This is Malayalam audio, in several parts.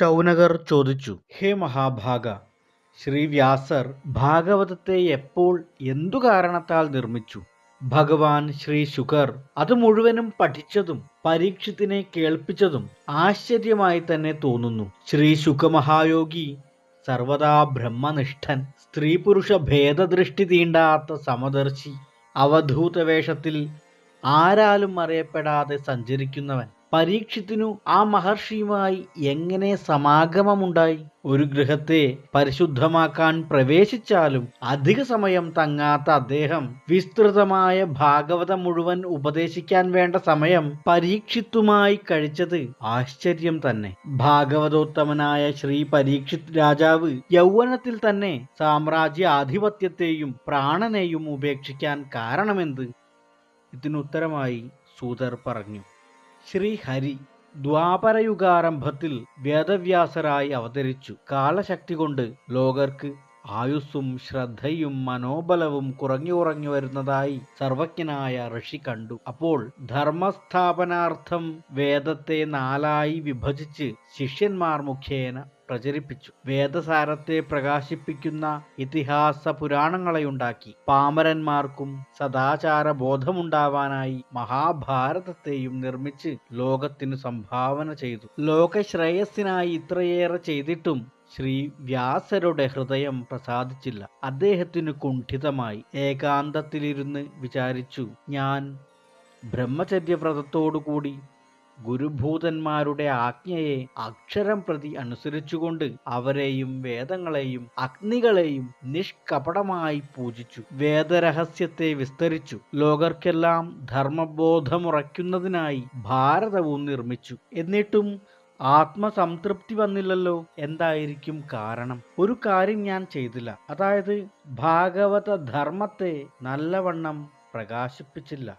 ശൗനകർ ചോദിച്ചു ഹേ മഹാഭാഗ ശ്രീ വ്യാസർ ഭാഗവതത്തെ എപ്പോൾ എന്തു കാരണത്താൽ നിർമ്മിച്ചു? ഭഗവാൻ ശ്രീ ശുകർ അത് മുഴുവനും പഠിച്ചതും പരീക്ഷത്തിനെ കേൾപ്പിച്ചതും ആശ്ചര്യമായി തന്നെ തോന്നുന്നു. ശ്രീ ശുഖമഹായോഗി സർവദാ ബ്രഹ്മനിഷ്ഠൻ സ്ത്രീ പുരുഷ ഭേദദൃഷ്ടി തീണ്ടാത്ത സമദർശി അവധൂത വേഷത്തിൽ ആരാലും അറിയപ്പെടാതെ സഞ്ചരിക്കുന്നവൻ. പരീക്ഷത്തിനു ആ മഹർഷിയുമായി എങ്ങനെ സമാഗമമുണ്ടായി? ഒരു ഗൃഹത്തെ പരിശുദ്ധമാക്കാൻ പ്രവേശിച്ചാലും അധിക സമയം തങ്ങാത്ത അദ്ദേഹം വിസ്തൃതമായ ഭാഗവതം മുഴുവൻ ഉപദേശിക്കാൻ വേണ്ട സമയം പരീക്ഷിത്തുമായി കഴിച്ചത് ആശ്ചര്യം തന്നെ. ഭാഗവതോത്തമനായ ശ്രീ പരീക്ഷിത് രാജാവ് യൗവനത്തിൽ തന്നെ സാമ്രാജ്യ ആധിപത്യത്തെയും പ്രാണനെയും ഉപേക്ഷിക്കാൻ കാരണമെന്ത്? ഇതിനുത്തരമായി സൂതർ പറഞ്ഞു. ശ്രീഹരി ദ്വാപരയുഗാരംഭത്തിൽ വേദവ്യാസരായി അവതരിച്ചു. കാലശക്തി കൊണ്ട് ലോകർക്ക് ആയുസ്സും ശ്രദ്ധയും മനോബലവും കുറഞ്ഞു കുറഞ്ഞു വരുന്നതായി സർവജ്ഞനായ ഋഷി കണ്ടു. അപ്പോൾ ധർമ്മസ്ഥാപനാർത്ഥം വേദത്തെ നാലായി വിഭജിച്ച് ശിഷ്യന്മാർ മുഖേന പ്രചരിപ്പിച്ചു. വേദസാരത്തെ പ്രകാശിപ്പിക്കുന്ന ഇതിഹാസ പുരാണങ്ങളെ ഉണ്ടാക്കി. പാമരന്മാർക്കും സദാചാര ബോധമുണ്ടാവാനായി മഹാഭാരതത്തെയും നിർമ്മിച്ച് ലോകത്തിനു സംഭാവന ചെയ്തു. ലോകശ്രേയസ്സിനായി ഇത്രയേറെ ചെയ്തിട്ടും ശ്രീ വ്യാസരുടെ ഹൃദയം പ്രസാദിച്ചില്ല. അദ്ദേഹത്തിന് കുണ്ഠിതമായി ഏകാന്തത്തിലിരുന്ന് വിചാരിച്ചു ഞാൻ ബ്രഹ്മചര്യവ്രതത്തോടുകൂടി ഗുരുഭൂതന്മാരുടെ ആജ്ഞയെ അക്ഷരം പ്രതി അനുസരിച്ചുകൊണ്ട് അവരെയും വേദങ്ങളെയും അഗ്നികളെയും നിഷ്കപടമായി പൂജിച്ചു വേദരഹസ്യത്തെ വിസ്തരിച്ചു ലോകർക്കെല്ലാം ധർമ്മബോധമുറയ്ക്കുന്നതിനായി ഭാരതവും നിർമ്മിച്ചു. എന്നിട്ടും ആത്മസംതൃപ്തി വന്നില്ലല്ലോ എന്തായിരിക്കും കാരണം? ഒരു കാര്യം ഞാൻ ചെയ്തില്ല. അതായത് ഭാഗവത ധർമ്മത്തെ നല്ലവണ്ണം പ്രകാശിപ്പിച്ചില്ല.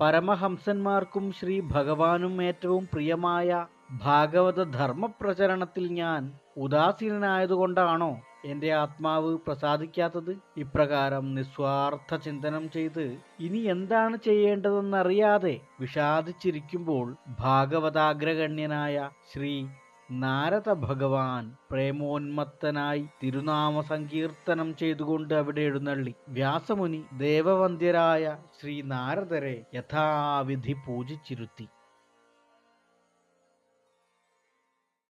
പരമഹംസന്മാർക്കും ശ്രീ ഭഗവാനും ഏറ്റവും പ്രിയമായ ഭാഗവത ധർമ്മ പ്രചരണത്തിൽ ഞാൻ ഉദാസീനനായതുകൊണ്ടാണോ എന്റെ ആത്മാവ് പ്രസാദിക്കാത്തത് ഇപ്രകാരം നിസ്വാർത്ഥ ചിന്തനം ചെയ്ത് ഇനി എന്താണ് ചെയ്യേണ്ടതെന്നറിയാതെ വിഷാദിച്ചിരിക്കുമ്പോൾ ഭാഗവതാഗ്രഗണ്യനായ ശ്രീ നാരദ ഭഗവാൻ പ്രേമോന്മത്തനായി തിരുനാമ സങ്കീർത്തനം ചെയ്തുകൊണ്ട് അവിടെ എഴുന്നള്ളി. വ്യാസമുനി ദേവവന്ദ്യരായ ശ്രീ നാരദരെ യഥാവിധി പൂജിച്ചിരുത്തി.